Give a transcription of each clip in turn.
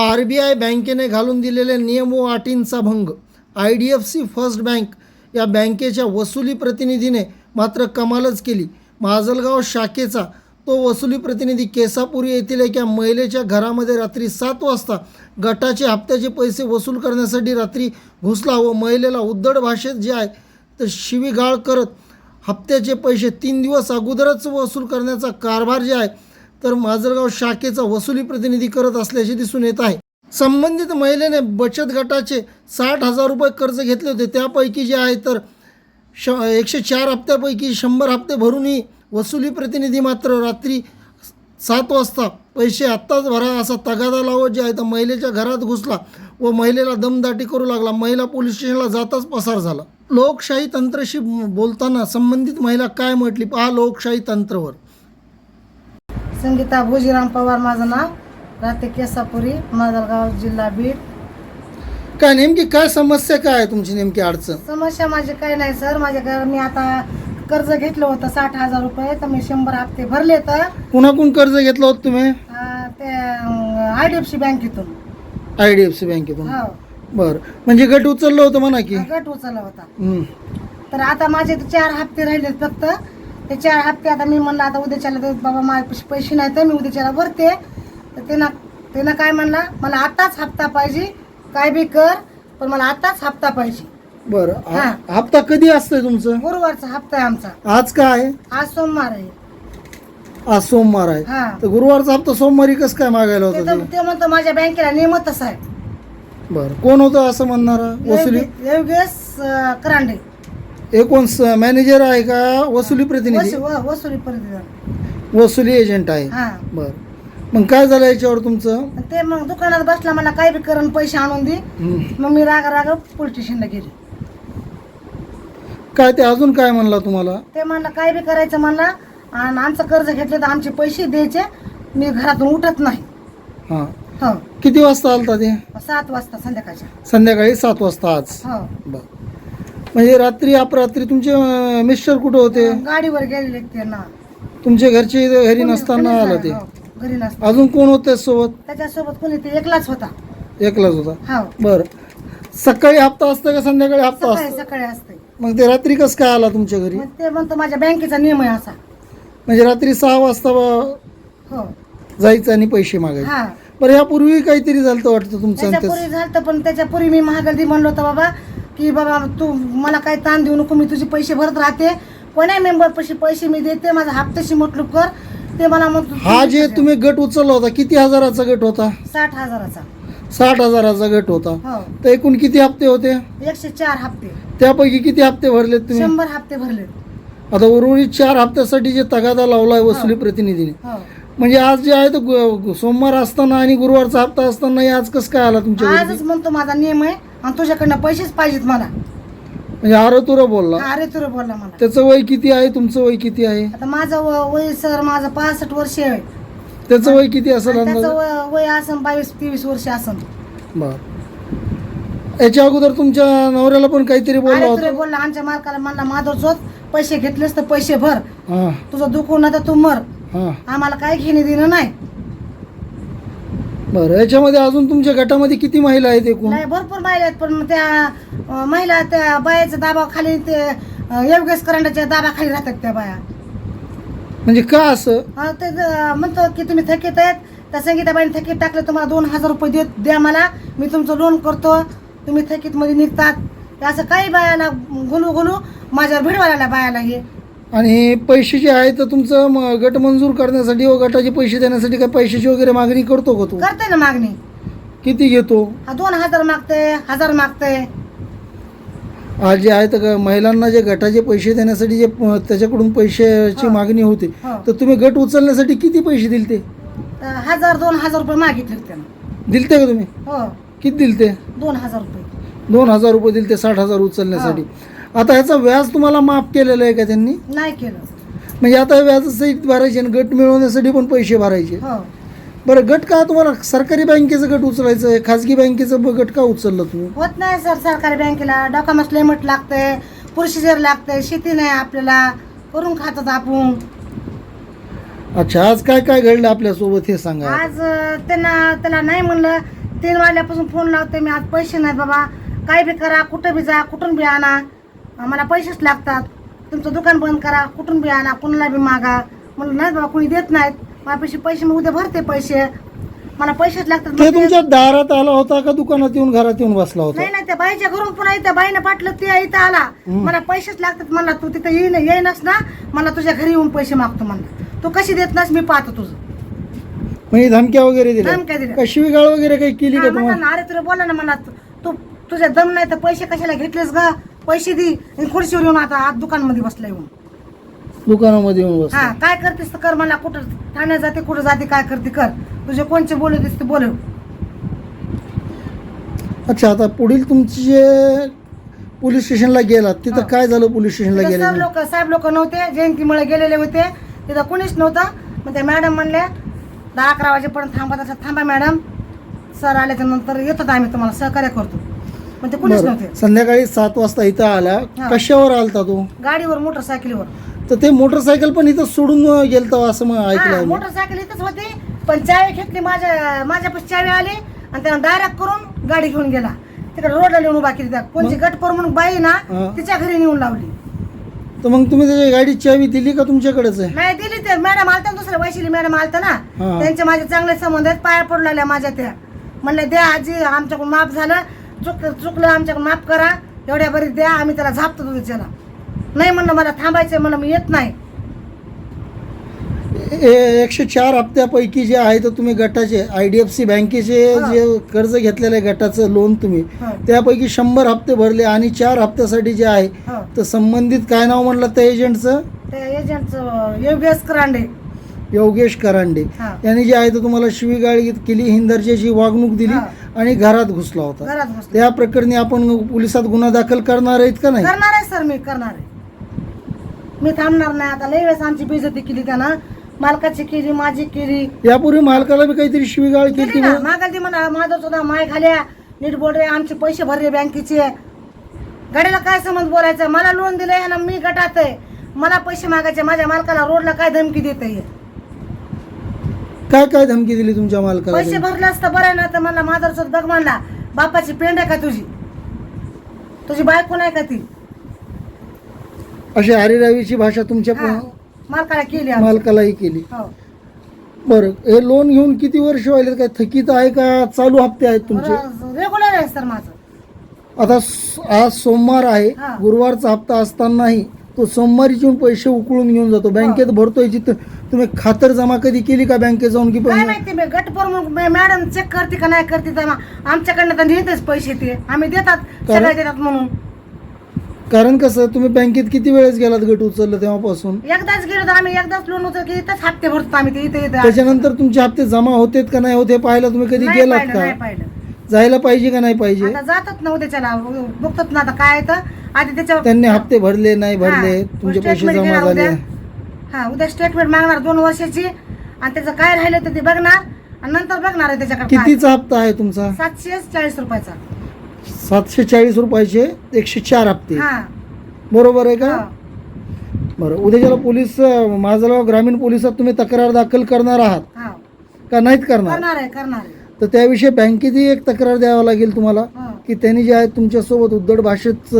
R B I बँकेने घालून दिलेल्या नियम व अटींचा भंग. I D F C first bank या बँकेच्या वसुली प्रतिनिधीने मात्र कमालच केली. माजलगाव शाखेचा तो वसुली प्रतिनिधी केसापुरी येथील एका महिलेच्या घरामध्ये रात्री सात वाजता गटाचे हप्त्याचे पैसे वसूल करण्यासाठी रात्री घुसला व महिलेला उद्धड भाषेत जे आहे तर शिवीगाळ करत हप्त्याचे पैसे तीन दिवस अगोदरच वसूल करण्याचा कारभार जे आहे तर माजलगाव शाखेचा वसुली प्रतिनिधी करत असल्याचे दिसून येत आहे. संबंधित महिलेने बचत गटाचे साठ हजार रुपये कर्ज घेतले होते. त्यापैकी जे आहे तर श एकशे चार हप्त्यापैकी शंभर हप्ते भरूनही वसुली प्रतिनिधी मात्र रात्री सात वाजता पैसे आत्ताच भरा असा तगादा लावत जे आहे तर महिलेच्या घरात घुसला व महिलेला दमदाटी करू लागला. महिला पोलीस स्टेशनला जाताच पसार झाला. लोकशाही तंत्रशी बोलताना संबंधित महिला काय म्हटली? पहा लोकशाही तंत्रवर. संगीता भोजीराम पवार माझं नाव राहते केसापुरी माजलगाव जिल्हा बीड. काय नेमकी काय समस्या काय आहे तुमची नेमकी अडचण? समस्या माझी काही नाही सर. माझ्या घर मी आता कर्ज घेतलं होतं साठ हजार रुपये. तर मी शंभर हप्ते भरले तर कुणाकडून कर्ज घेतलं होतं तुम्ही? अं, ते आय डी एफ सी बँकेतून आय डी एफ सी बँकेतून हो. बरं. म्हणजे गट उचललं होतं म्हणा की? गट उचलला होता. तर आता माझे ते चार हप्ते राहिलेत फक्त. ते चार हप्ते आता मी म्हणलं आता उद्याच्याला तर बाबा माझे पैसे नाही तर मी उद्याच्याला भरते. तर ते ना ते ना काय म्हणला मला आताच हप्ता पाहिजे काय बी कर पण मला आताच हप्ता पाहिजे. बरं हा-. हप्ता कधी असतोय तुमचं? गुरुवारचा हप्ता आहे आमचा. आज काय? आहे? आज सोमवार आहे. आज सोमवार आहे. हा. तर गुरुवारचा हप्ता सोमवारी कसं काय मागायला ते होता तर- ते म्हणतो माझ्या बँकेला नियमतच आहे. बरं कोण होतं असं म्हणणारा? वसुली योगे- योगेश अं, करांडे. हे कोण मॅनेजर आहे का? वसुली प्रतिनिधी? वसु- व- वसुली वसुली एजंट आहे. हा. बरं. मग काय झालं याच्यावर तुमचं? आणि ते मग दुकानात बसला मला काय बी करून पैसे आणून दे. मग मी राग राग पोलीस स्टेशनला गेले. काय ते अजून काय म्हणला तुम्हाला? ते म्हणलं काय बी करायचं म्हणला आणि आमचं कर्ज घेतले तर आमचे पैसे द्यायचे. मी घरातून उठत नाही. हां. हो. किती वाजता आलता ते? सात वाजता संध्याकाळच्या. संध्याकाळी सात वाजता आज. हो. बरं. म्हणजे रात्री अपरात्री तुमचे अं, मिस्टर कुठं होते? गाडीवर गेलेले ते ना. तुमच्या घरचे इथं घरी नसताना आलं ते. हो, घरी नसतं अजून कोण होते सोबत? त्याच्यासोबत कोणी ते एकलाच होता. एकलाच होता? हो. बरं. सकाळी हप्ता असतं का संध्याकाळी हप्ता सकाळी असतो सकाळी असते मग ते रात्री कसं काय आला तुमच्या घरी? मग ते म्हणतो माझ्या बँकेचा नियम आहे असा. म्हणजे रात्री सहा वाजता ब- हो. जायचं आणि पैसे मागायचे. हा. बरं यापूर्वी काहीतरी झालं होतं वाटतं तुमचं आणि त्याच्यापूर्वी त्याचं. झालं पण त्याच्यापूर्वी मी महागल्दी म्हणलो होतं बाबा की बाबा तू मला काही ताण देऊ नको मी तुझे पैसे भरत राहते. कोण्या मेंबर पैसे पैसे मी देते माझा हप्त्याशी मोटलूप कर. ते मला म्हणतो हा जे तुम्ही गट उचलला होता किती हजाराचा गट होता? साठ हजाराचा. साठ हजाराचा गट होता. हो. तर एकूण किती हप्ते होते? एकशे चार हप्ते. त्यापैकी किती हप्ते भरलेत तुम्ही? शंभर हप्ते भरले आता उर्वरित चार हप्त्यासाठी जे तगादा लावलाय वसुली प्रतिनिधीने. हो. म्हणजे आज जे आहे तो गु- सोमवार असताना आणि गुरुवारचा हप्ता असताना हे आज कसं काय आला तुमच्या आजच म्हणतो माझा नियम आहे आणि तुझ्याकडनं पैसेच पाहिजेत मला. म्हणजे आरो तुरा बोलला. अरे तुरे बोलला मला. त्याचं वय किती आहे? तुमचं वय किती आहे? आता माझं व- वय सर माझं पासष्ट वर्ष आहे. त्याचं वय किती असेल आणि त्याचं अंदाज? वय- वय असं बावीस तेवीस वर्ष असं बर. याच्या अगोदर तुमच्या नवऱ्याला पण काहीतरी बोलला अरे तुरे होता बोलला आमच्या मालकाला म्हणला माधव चोत पैसे घेतलेस तर पैसे भर. हा. तुझं दुखून तर तू मर. हा. आम्हाला काय घेणे देणं नाही. बरं याच्यामध्ये अजून तुमच्या गटामध्ये किती महिला आहेत एकूण? नाही भरपूर बाया आहेत पण त्या अं, महिला त्या बायाच्या दाबाखाली ते अं, योगेश करंडाच्या दाबाखाली राहतात त्या बाया. म्हणजे का असं? अं, ते ज- म्हणतो की तुम्ही थकीत आहेत त्या संगीताबाईने थकीत टाकले तुम्हाला दोन हजार रुपये देत द्या मला मी तुमचं लोन करतो तुम्ही थकीत मध्ये निघतात. हे असं काही बायाला गुलू गुलू माझ्यावर भिडवायला बायाला हे. आणि पैसे जे आहे तर तुमचं म- गट मंजूर करण्यासाठी व गटाचे पैसे देण्यासाठी काय पैशाची वगैरे मागणी करतो का तू? करते ना मागणी. किती घेतो? हा दोन हजार मागते हजार मागते आज जे आहे तर महिलांना जे गटाचे पैसे देण्यासाठी जे प- त्याच्याकडून पैशाची हा. मागणी होते हो. तर तुम्ही गट उचलण्यासाठी किती पैसे दिलते? तर हजार दोन हजार रुपये मागितले होते त्यानं दिलते का तुम्ही? हो. किती दिलते? दोन हजार रुपये. दोन हजार रुपये दिलते साठ हजार उचलण्यासाठी. आता ह्याचा व्याज तुम्हाला माफ केलेलं आहे का त्यांनी? नाही केलं. म्हणजे आता व्याज सहित भरायचे आणि गट मिळवण्यासाठी पण पैसे भरायचे. हो. बरं गट का तुम्हाला सरकारी बँकेचं गट उचलायचं आहे? खाजगी बँकेचं ब- गट का उचललं तुम्ही? होत नाही सर सरकारी बँकेला. डॉक्युमेंट्स लिमिट लागते प्रोसिजर लागते शेती नाही आपल्याला. करून खातात आपण. अच्छा आज काय काय घडलं आपल्यासोबत हे सांगा आज अं, त्यांना त्याला नाही म्हणलं. तीन वाजल्यापासून फोन लावते मी. आज पैसे नाहीत बाबा. काय बी करा कुठं बी जा कुठून बी आणा. मला पैसेच लागतात. तुमचं दुकान बंद करा कुठून बी आणा कुणाला बी मागा. म्हणलं नाही बाबा कुणी देत नाहीत. माझ्यापाशी पैसे मी उद्या भरते पैसे. मला पैसेच लागतात. ते मग ते- तुमच्या दारात आला होता का दुकानात येऊन घरात येऊन बसला होता? नाही नाही त्या बाईच्या घरून पुन्हा इथं बाईनं पाटलं ते इथं आला. मला पैसेच लागतात. म्हणला तू तिथं येईन येईनच ना. मला तुझ्या घरी येऊन पैसे मागतो म्हणला. तू कशी देत नास? मी पाहतो तुझं. म्हणजे धमक्या वगैरे दिल्या? धमक्या दिल्या. का शिवीगाळ वगैरे काही केली का हा, म्हणला तुम्हाला? ना अरे तुला बोला ना मला तू- तू तुझ्या दम नाही तर पैसे कशाला घेतलेस ग? पैसे दे. आणि खुर्चीवर येऊन आता आज दुकानमध्ये बसला येऊन दुकानामध्ये येऊन बसला हा काय करतेस तर कर मला कुठं ठाण्यात जाते कुठं जाते काय करते कर. तुझे कोणचे बोलवतेस ते बोलव अच्छा आता पुढील तुमची जे पोलीस स्टेशनला गेलात तिथं. काय झालं पोलीस स्टेशनला तिथं गेले लोक साहेब लोक नव्हते जयंतीमुळे गेलेले होते. तिथं कोणीच नव्हतं. मग त्या मॅडम म्हणले दहा अकरा वाजेपर्यंत थांबा तसं थांबा मॅडम. सर आल्याच्यानंतर येतो आम्ही तुम्हाला सहकार्य करतो. मग ते कोणीच बरं. नव्हते. संध्याकाळी सात वाजता इथं आला. हा. कशावर आलता तो? गाडीवर मोटरसायकलीवर. तर ते मोटरसायकल पण इथं सोडून गेलता असं मग हा ऐकलं आम्ही. मोटरसायकल इथंच होती. पण चावी घेतली माझ्या माझ्यापाशी चावी आली आणि त्यानं डायरेक्ट करून गाडी घेऊन गेला. तिकडे रोडला नेऊन उभा केली त्या. कोणची? गटपर म्हणून बाई ना हा. तिच्या घरी नेऊन लावली. तर मग तुम्ही त्याच्या गाडीची चावी दिली का तुमच्याकडेच? आहे नाही दिली ते. मॅडम आलता ना दुसऱ्या वैशिली मॅडम आलता ना. हा. त्यांचे माझे चांगले संबंध आहेत. पाया पडू लागल्या माझ्या त्या. म्हणलं द्या आजी आमच्याकडून माफ झालं. चुक चुकलं आमच्याकडून माफ करा एवढ्या बरी द्या आम्ही त्याला झापतो तुझ्याला नाही म्हणलं मला थांबायचंय म्हणलं मी येत नाही ए- एकशे चार हप्त्यापैकी जे आहे तर तुम्ही गटाचे आय डी एफ सी बँकेचे हा. जे कर्ज घेतलेलं आहे गटाचं लोन तुम्ही हा. त्यापैकी शंभर हप्ते भरले आणि चार हप्त्यासाठी जे आहे हो. तर संबंधित काय नाव म्हणलं त्या एजंटचं त्या एजंटचं योगेश करांडे योगेश करांडे. हा. यांनी जे आहे तर तुम्हाला शिवीगाळी केली हिंदर्जाची वागणूक दिली हा. आणि घरात घुसला होता. घरात बसले त्या प्रकरणी आपण पोलिसात गुन्हा दाखल करणार आहेत का नाही? करणार आहे सर मी करणार आहे. मी थांबणार नाही आता. लई वेळेस आमची बेजती केली त्यानं. मालकाची केली माझी केली. यापूर्वी मालकाला बी काहीतरी शिवीगाळ केली केली ना. मागाल ती म्हणा माझं सुद्धा माय घाल्या नीट बोल रे आमचे पैसे भरले बँकेचे. गाडीला काय समज बोलायचं? मला लोन दिलंय ना मी गटात आहे. मला पैसे मागायचे. माझ्या मालकाला रोडला काय धमकी देत काय काय धमकी दिली तुमच्या मालकाला पैसे तुम्ही? भरले असतं बरं ना तर मला माझा बघ म्हणला बापाची पेंड आहे का तुझी तुझी बायको नाही का ती अशी हरिरावीची भाषा तुमच्या हा. मालकाला केली आम्ही. मालकालाही केली हो बरं हे लोन घेऊन किती वर्ष व्हायले काय थकीत आहे का चालू हप्ते आहेत तुमचे रेग्युलर आहे सर माझं आता स- आज सोमवार आहे हा. गुरुवारचा हप्ता असतानाही तो सोमवारीच येऊन पैसे उकळून घेऊन जातो. बँकेत भरतोय जिथं तुम्ही खातर जमा कधी केली का बँकेत जाऊन की काय पण माहिती मी गट प्रमुख मॅडम चेक करते का नाही करते तर आमच्याकडनं तर नेतेच पैसे ते. आम्ही देतात सगळे देतात म्हणून. कारण कसं तुम्ही बँकेत किती वेळेस गेलात गट उचललं तेव्हापासून? एकदाच गेलो तर आम्ही एकदाच लोन होतं की इथंच हप्ते भरतो आम्ही ते इथे इथे त्याच्यानंतर तुमचे हप्ते जमा होतेत का नाही होते पाहायला तुम्ही कधी नाही गेलात पाहिलं, का? नाही पाहिलं. जायला पाहिजे का नाही पाहिजे? आता जातात ना उद्याच्याला बघतात ना आता काय तर. आधी त्याच्यावर त्यांनी हप्ते भरले नाही भरले. हा, तुमचे पैसे जमा घेणार झाले. उद्या. हा उद्या स्टेटमेंट मागणार दोन वर्षाची. आणि त्याचं काय राहिलं तर ते बघणार. आणि नंतर बघणार आहे त्याच्याकडे काय. कितीचा हप्ता आहे तुमचा? सातशे चाळीस रुपयाचा. सातशे चाळीस रुपयाचे एकशे चार हप्ते. हा. बरोबर आहे का? हा. बरं उद्याच्याला पोलीस अं, माझगाव ग्रामीण पोलिसात तुम्ही तक्रार दाखल करणार आहात. हा. का नाहीत करणार? करणार आहे करणार आहे. तर त्याविषयी बँकेतही एक तक्रार द्यावं लागेल तुम्हाला. की त्यांनी जे आहे तुमच्यासोबत उद्धट भाषेत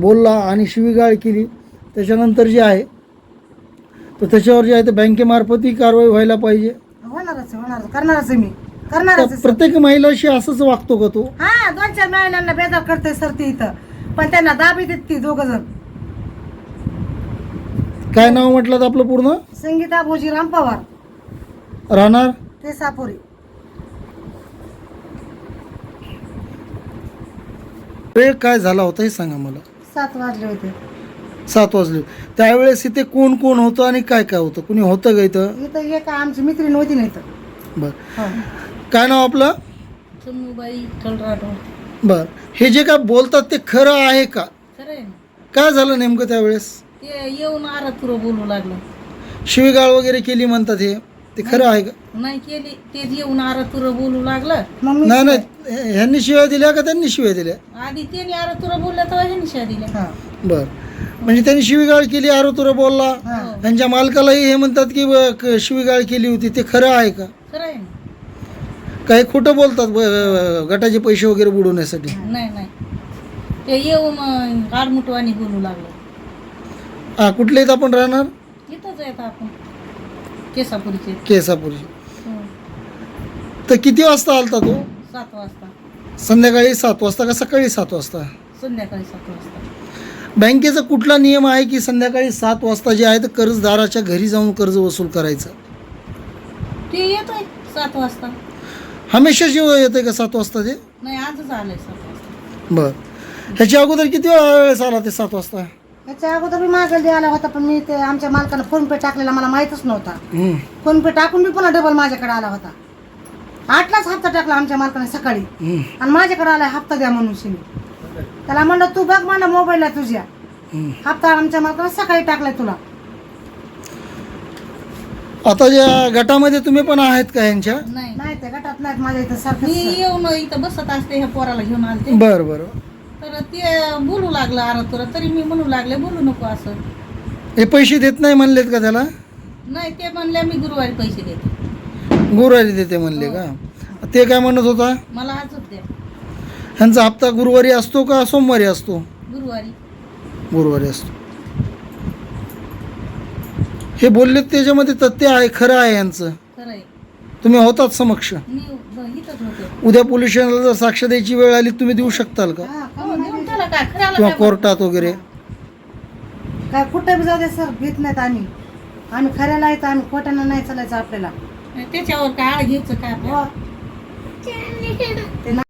बोलला आणि शिवीगाळ केली. त्याच्यानंतर जे आहे तर त्याच्यावर जे आहे ते बँकेमार्फत ही कारवाई व्हायला पाहिजे. होणारच होणारच करणारच आहे मी. करणारच तर आहे सर. प्रत्येक महिलाशी असंच वागतो का तो? हा दोन चार महिलांना बेजार करते सर ती इथं. पण त्यांना दाबी देत ती दोघ जण. काय नाव म्हटलं आपलं पूर्ण? संगीता भोजीराम पवार राहणार? ते सापुरी. वेळ काय झाला होता हे सांगा मला. सात वाजले होते. सात वाजले. त्यावेळेस इथे कोण कोण होतं आणि काय काय होतं? कुणी होतं का इथं? इथं एक आमची मित्री नव्हती ना इथं. बरं. काय नाव आपलं? राठोड बर. हे जे काय बोलतात ते खरं आहे का? काय झालं नेमकं त्यावेळेस? ते येऊन आरा तुरं बोलू लागलं. शिवीगाळ वगैरे केली म्हणतात हे. ते खरं आहे का? नाही केली. ते येऊन आरा तुरं बोलू लागलं. नाही नाही ह्यांनी शिव्या दिल्या का त्यांनी शिव्या दिल्या? आधी त्याने आरा तुरं बोलला तेव्हा ह्यानी शिव्या दिल्या. बर. म्हणजे त्यांनी शिवीगाळ केली आरोतुरा बोलला. त्यांच्या मालकालाही हे म्हणतात की ब- क- शिवीगाळ केली होती. ते खरं आहे का? खरंय काही खोटं बोलतात ब- गटाचे पैसे वगैरे बुडवण्यासाठी. नाही नाही. ते येऊन अं, गाडमुटवाणी बोलू लागलं. हा कुठले आहेत आपण राहणार? इथंच येत आपण. केसापुरीचे. केसापूरचे हो, तर किती वाजता आलता तो? सात वाजता. संध्याकाळी सात वाजता का सकाळी सात वाजता? संध्याकाळी सात वाजता. बँकेचा कुठला नियम आहे की संध्याकाळी सात वाजता जे आहे ते कर्जदाराच्या घरी जाऊन कर्ज वसूल करायचं? ते येतोय सात वाजता. हमेशा जीव येते का सात वाजता ते? नाही आजच आलंय सात वाजता. बर. ह्याच्या अगोदर किती वेळा वेळेस आला ते सात वाजता? याच्या अगोदर मी मागे आला होता पण मी ते आमच्या मालकानं फोन पे टाकलेला मला माहीतच नव्हता. हम्म. फोन पे टाकून मी पुन्हा डबल माझ्याकडे आला होता. आठलाच हप्ता टाकला आमच्या मालकाने सकाळी. हम्म. आणि माझ्याकडे आला हप्ता द्या म्हणून शिनी त्याला म्हणलं तू बघ म्हणलं मोबाईलला तुझ्या. हम्म. हप्ता आमच्या मालकाने सकाळी टाकलाय तुला. आता ज्या गटामध्ये तुम्ही पण आहेत का यांच्या? नाही. नाही ते गटात नाहीत माझ्या इथं मी सारखं येऊन इथं बसत असते ह्या पोराला घेऊन आलते. बर बर. तर ते बोलू लागलं अरे तुला तरी मी म्हणू लागले बोलू नको असं. हे पैसे देत नाही म्हणलेत का त्याला? नाही ते म्हणले मी गुरुवारी पैसे देते. गुरुवारी देते म्हणले का? ते काय म्हणत होता? मला आजच द्या ह्यांचा हप्ता गुरुवारी असतो का सोमवारी असतो? गुरुवारी. गुरुवारी असतो. हे बोलले त्याच्यामध्ये तथ्य आहे खरं आहे यांचं. खरं आहे. तुम्ही होतात समक्ष. मी होते उद्या पोलीस स्टेशनला जर साक्ष द्यायची वेळ आली तुम्ही देऊ शकताल का? का म्हणून देऊन त्याला काय खऱ्याला किंवा काय कोर्टात वगैरे. काय कुठं बी जाऊ दे सर घेत नाहीत आम्ही. आम्ही खऱ्याला येतो आम्ही खोट्यानं नाही चालायचं आपल्याला. त्याच्यावर काय आळ घ्यायचं काय हो.